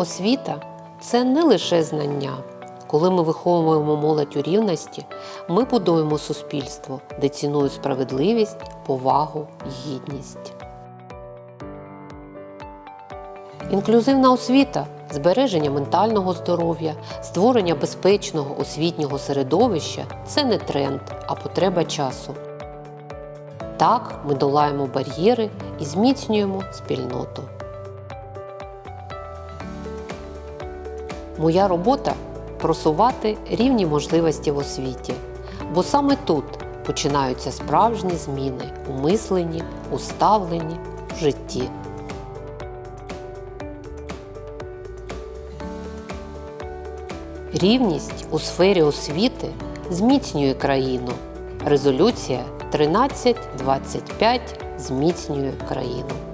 освіта це не лише знання. Коли ми виховуємо молодь у рівності, ми будуємо суспільство, де цінують справедливість, повагу гідність. Інклюзивна освіта, збереження ментального здоров'я, створення безпечного освітнього середовища це не тренд, а потреба часу. Так ми долаємо бар'єри і зміцнюємо спільноту. Моя робота просувати рівні можливості в освіті, бо саме тут починаються справжні зміни у мисленні, у ставленні, в житті. Рівність у сфері освіти зміцнює країну. Резолюція 1325 зміцнює країну.